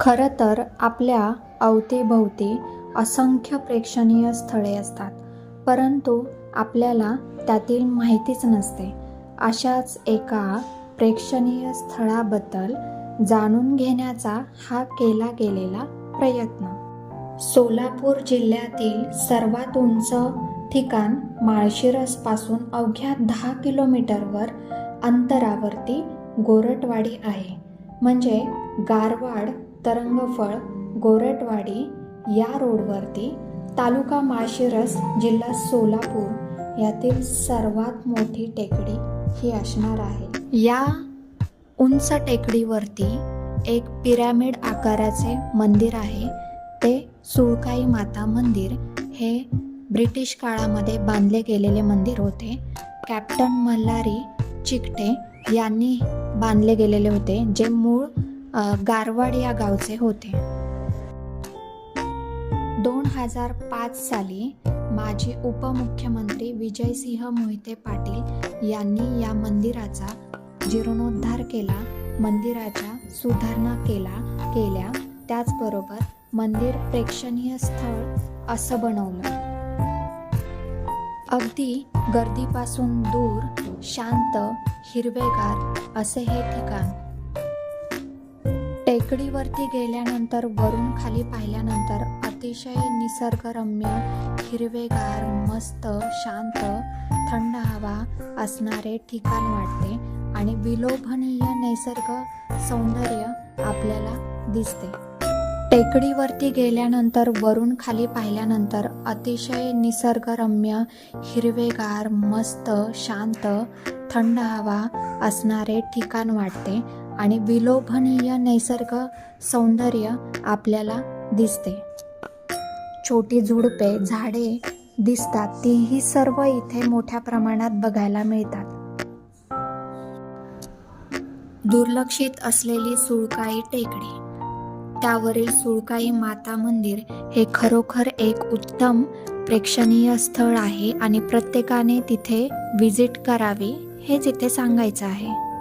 खरं तर आपल्या अवतीभोवती असंख्य प्रेक्षणीय स्थळे असतात परंतु आपल्याला त्यातील माहितीच नसते. अशाच एका प्रेक्षणीय स्थळाबद्दल जाणून घेण्याचा हा केला गेलेला प्रयत्न. सोलापूर जिल्ह्यातील सर्वात उंच ठिकाण माळशिरसपासून अवघ्या दहा किलोमीटरवर अंतरावरती गोरटवाडी आहे. म्हणजे गारवाड तरंगफळ गोरटवाडी या रोडवरती तालुका माळशिरस जिल्हा सोलापूर यातील सर्वात मोठी टेकडी ही असणार आहे. या उंच टेकडीवरती एक पिरॅमिड आकाराचे मंदिर आहे. ते सुळकाई माता मंदिर हे ब्रिटिश काळामध्ये बांधले गेलेले मंदिर होते. कॅप्टन मल्हारी चिकटे यांनी बांधले गेलेले होते जे मूळ गारवाड या गावचे होते. दोन हजार पाच साली माजी उपमुख्यमंत्री विजयसिंह मोहिते पाटील यांनी या मंदिराचा जीर्णोद्धार केला मंदिराच्या सुधारणा केला केल्या. त्याचबरोबर मंदिर प्रेक्षणीय स्थळ असं बनवलं. अगदी गर्दीपासून दूर शांत हिरवेगार असे हे ठिकाण टेकडीवरती गेल्यानंतर वरून खाली पाहिल्यानंतर अतिशय निसर्गरम्य हिरवेगार मस्त शांत थंड हवा असणारे ठिकाण वाटते आणि विलोभनीय नैसर्ग सौंदर्य आपल्याला दिसते. टेकडीवरती गेल्यानंतर वरून खाली पाहिल्यानंतर अतिशय निसर्गरम्य हिरवेगार मस्त शांत थंड हवा असणारे ठिकाण वाटते आणि विलोभनीय नैसर्ग सौंदर्य आपल्याला दिसते. छोटी झुडपे झाडे दिसतात. तीही सर्व इथे मोठ्या प्रमाणात बघायला मिळतात. दुर्लक्षित असलेली सुळकाई टेकडी. त्यावरील सुळकाई माता मंदिर हे खरोखर एक उत्तम प्रेक्षणीय स्थळ आहे आणि प्रत्येकाने तिथे व्हिजिट करावी हेच इथे सांगायचं आहे.